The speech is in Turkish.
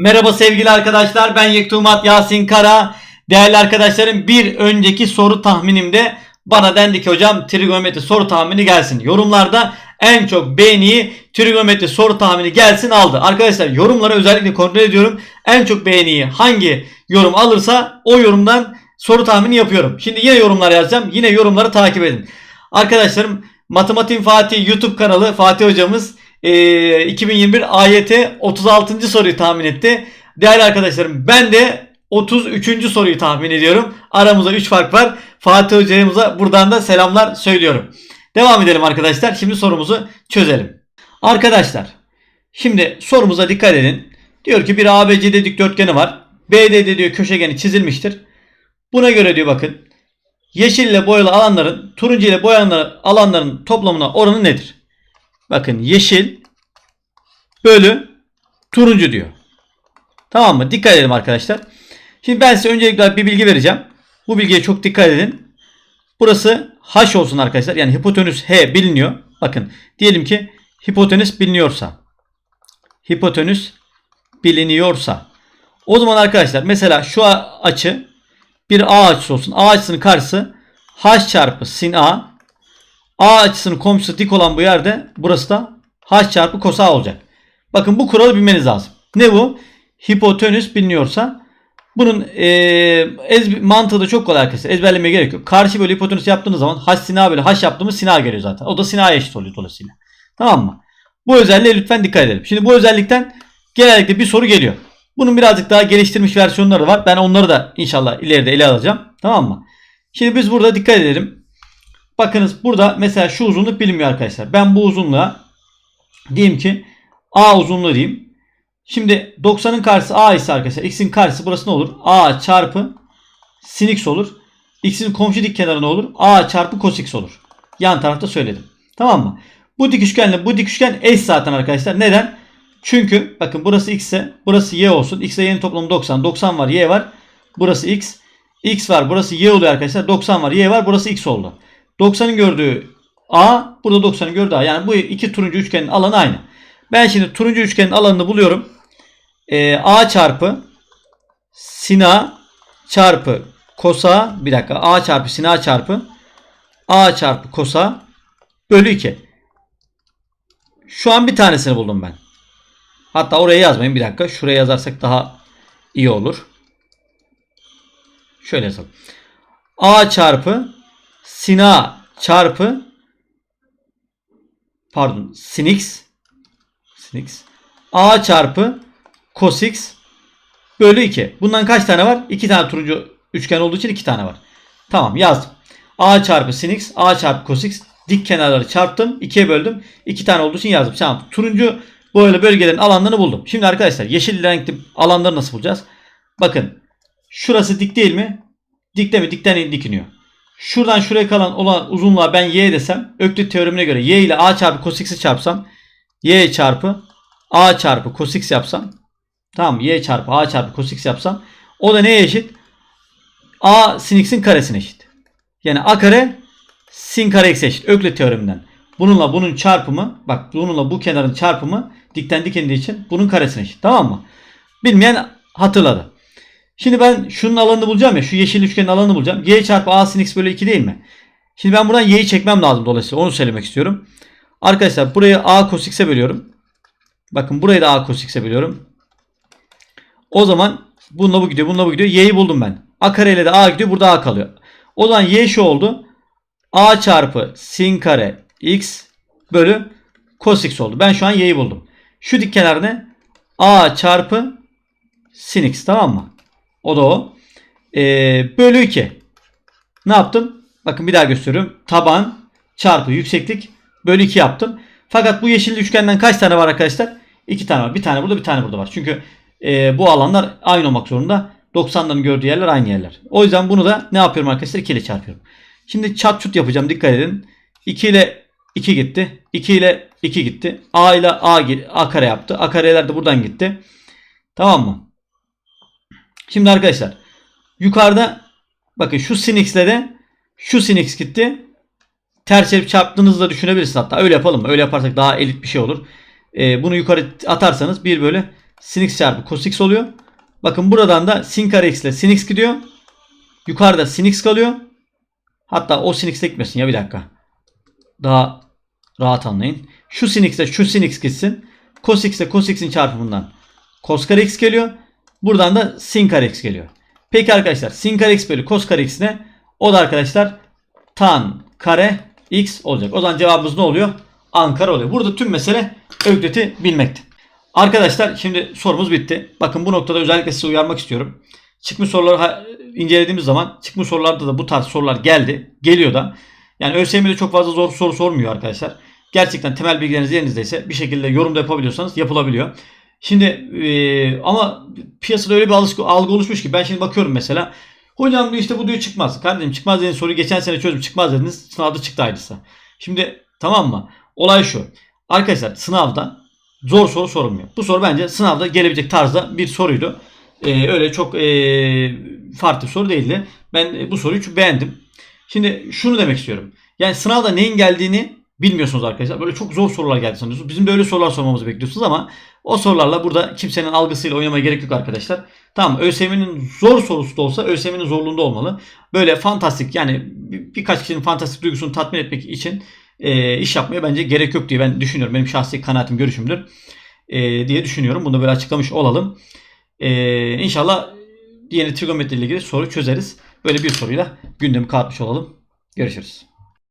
Merhaba sevgili arkadaşlar ben Yektumat Yasin Kara. Değerli arkadaşlarım bir önceki soru tahminimde bana dendi ki hocam trigonometri soru tahmini gelsin. Yorumlarda en çok beğeniyi trigonometri soru tahmini gelsin aldı. Arkadaşlar yorumları özellikle kontrol ediyorum. En çok beğeniyi hangi yorum alırsa o yorumdan soru tahmini yapıyorum. Şimdi yine yorumlar yazacağım. Yine yorumları takip edin. Arkadaşlarım Matematik Fatih YouTube kanalı Fatih hocamız e, 2021 AYT 36. soruyu tahmin etti. Değerli arkadaşlarım ben de 33. soruyu tahmin ediyorum. Aramızda 3 fark var. Fatih hocamıza buradan da selamlar söylüyorum. Devam edelim arkadaşlar. Şimdi sorumuzu çözelim. Arkadaşlar şimdi sorumuza dikkat edin. Diyor ki bir ABCD dikdörtgeni var. BD'de diyor köşegeni çizilmiştir. Buna göre diyor bakın. Yeşil ile boyalı alanların turuncu ile boyalı alanların toplamına oranı nedir? Bakın yeşil bölü turuncu diyor. Tamam mı? Dikkat edelim arkadaşlar. Şimdi ben size öncelikle bir bilgi vereceğim. Bu bilgiye çok dikkat edin. Burası h olsun arkadaşlar. Yani hipotenüs h biliniyor. Bakın diyelim ki hipotenüs biliniyorsa. Hipotenüs biliniyorsa. O zaman arkadaşlar mesela şu açı bir a açısı olsun. A açısının karşısı h çarpı sin a. A açısının komşusu dik olan bu yerde burası da h çarpı cos a olacak. Bakın bu kuralı bilmeniz lazım. Ne bu? Hipotenüs biliniyorsa bunun e, ez, mantığı da çok kolay arkadaşlar. Ezberlemeye gerek yok. Karşı bölü hipotenüs yaptığınız zaman h sin a bölü h yaptığımız sin a geliyor zaten. O da sin a'ya eşit oluyor dolayısıyla. Tamam mı? Bu özelliğe lütfen dikkat edelim. Şimdi bu özellikten genellikle bir soru geliyor. Bunun birazcık daha geliştirilmiş versiyonları var. Ben onları da inşallah ileride ele alacağım. Tamam mı? Şimdi biz burada dikkat edelim. Bakınız burada mesela şu uzunluk bilinmiyor arkadaşlar. Ben bu uzunluğa diyeyim ki A uzunluğu diyeyim. Şimdi 90'ın karşısı A ise arkadaşlar x'in karşısı burası ne olur? A çarpı sin x olur. X'in komşu dik kenarı ne olur? A çarpı cos x olur. Yan tarafta söyledim. Tamam mı? Bu dik üçgenle bu dik üçgen eş zaten arkadaşlar. Neden? Çünkü bakın burası x ise burası y olsun. X ile y'nin toplamı 90. 90 var y var. Burası x. x var burası y oluyor arkadaşlar. 90 var y var. Burası x oldu. 90'ın gördüğü a burada 90'ın gördüğü a. Yani bu iki turuncu üçgenin alanı aynı. Ben şimdi turuncu üçgenin alanını buluyorum. Ee, a çarpı sin a çarpı kosa bir dakika a çarpı sin a çarpı a çarpı kosa bölü 2. Şu an bir tanesini buldum ben. Hatta oraya yazmayın bir dakika. Şuraya yazarsak daha iyi olur. Şöyle yazalım. A çarpı sin A çarpı pardon sin x sin x A çarpı cos x bölü 2. Bundan kaç tane var? 2 tane turuncu üçgen olduğu için 2 tane var. Tamam yazdım. A çarpı sin x A çarpı cos x dik kenarları çarptım. 2'ye böldüm. 2 tane olduğu için yazdım. Tamam. Turuncu böyle bölgelerin alanlarını buldum. Şimdi arkadaşlar yeşil renkli alanları nasıl bulacağız? Bakın. Şurası dik değil mi? Dikte mi? Dikten dikiniyor. Şuradan şuraya kalan olan uzunluğa ben y desem Öklit teoremine göre y ile a çarpı cos x'i çarpsam y çarpı a çarpı cos x yapsam tamam y çarpı a çarpı cos x yapsam o da neye eşit? a sin x'in karesine eşit. Yani a kare sin kare x eşit. Öklit teoreminden. Bununla bunun çarpımı bak bununla bu kenarın çarpımı dikten dik indiği için bunun karesine eşit. Tamam mı? Bilmeyen hatırladı. Şimdi ben şunun alanını bulacağım ya. Şu yeşil üçgenin alanını bulacağım. Y çarpı A sin x bölü 2 değil mi? Şimdi ben buradan y'yi çekmem lazım dolayısıyla. Onu söylemek istiyorum. Arkadaşlar burayı A cos x'e bölüyorum. Bakın burayı da A cos x'e bölüyorum. O zaman bununla bu gidiyor. Bununla bu gidiyor. Y'yi buldum ben. A kare ile de A gidiyor. Burada A kalıyor. O zaman y şu oldu. A çarpı sin kare x bölü cos x oldu. Ben şu an y'yi buldum. Şu dik kenar ne? A çarpı sin x tamam mı? O da o. Ee, bölü 2. Ne yaptım? Bakın bir daha gösteriyorum. Taban çarpı yükseklik bölü 2 yaptım. Fakat bu yeşil üçgenden kaç tane var arkadaşlar? 2 tane var. Bir tane burada bir tane burada var. Çünkü e, bu alanlar aynı olmak zorunda. 90'ların gördüğü yerler aynı yerler. O yüzden bunu da ne yapıyorum arkadaşlar? 2 ile çarpıyorum. Şimdi çat çut yapacağım. Dikkat edin. 2 ile 2 gitti. 2 ile 2 gitti. A ile A, A kare yaptı. A kareler de buradan gitti. Tamam mı? Şimdi arkadaşlar yukarıda bakın şu sin x'le de şu sin x gitti. Ters çevirip çarptığınızı düşünebilirsiniz hatta. Öyle yapalım mı? Öyle yaparsak daha elit bir şey olur. Ee, bunu yukarı atarsanız 1 bölü sin x çarpı cos x oluyor. Bakın buradan da sin kare x ile sin x gidiyor. Yukarıda sin x kalıyor. Hatta o sin x de gitmesin ya bir dakika. Daha rahat anlayın. Şu sin x ile şu sin x gitsin. Cos x ile cos çarpımından cos kare x geliyor. Buradan da sin kare x geliyor. Peki arkadaşlar sin kare x bölü cos kare x ne? O da arkadaşlar tan kare x olacak. O zaman cevabımız ne oluyor? Ankara oluyor. Burada tüm mesele Öklet'i bilmekte. Arkadaşlar şimdi sorumuz bitti. Bakın bu noktada özellikle sizi uyarmak istiyorum. Çıkmış soruları incelediğimiz zaman çıkmış sorularda da bu tarz sorular geldi. Geliyor da. Yani ÖSYM'de çok fazla zor soru sormuyor arkadaşlar. Gerçekten temel bilgileriniz yerinizdeyse bir şekilde yorumda yapabiliyorsanız yapılabiliyor. Şimdi e, ama piyasada öyle bir alışkı, algı oluşmuş ki ben şimdi bakıyorum mesela. Hocam diyor işte bu diyor çıkmaz. Kardeşim çıkmaz dediğiniz soruyu geçen sene çözdüm çıkmaz dediniz. Sınavda çıktı aynısı. Şimdi tamam mı? Olay şu. Arkadaşlar sınavda zor soru sorulmuyor. Bu soru bence sınavda gelebilecek tarzda bir soruydu. Ee, öyle çok ee, farklı bir soru değildi. Ben e, bu soruyu çok beğendim. Şimdi şunu demek istiyorum. Yani sınavda neyin geldiğini bilmiyorsunuz arkadaşlar. Böyle çok zor sorular geldi sanıyorsunuz. Bizim de öyle sorular sormamızı bekliyorsunuz ama o sorularla burada kimsenin algısıyla oynamaya gerek yok arkadaşlar. Tamam ÖSYM'nin zor sorusu da olsa ÖSYM'nin zorluğunda olmalı. Böyle fantastik yani bir- birkaç kişinin fantastik duygusunu tatmin etmek için e, iş yapmaya bence gerek yok diye ben düşünüyorum. Benim şahsi kanaatim, görüşümdür e, diye düşünüyorum. Bunu da böyle açıklamış olalım. E, inşallah yeni trigonometri ile ilgili soru çözeriz. Böyle bir soruyla gündemi kapatmış olalım. Görüşürüz.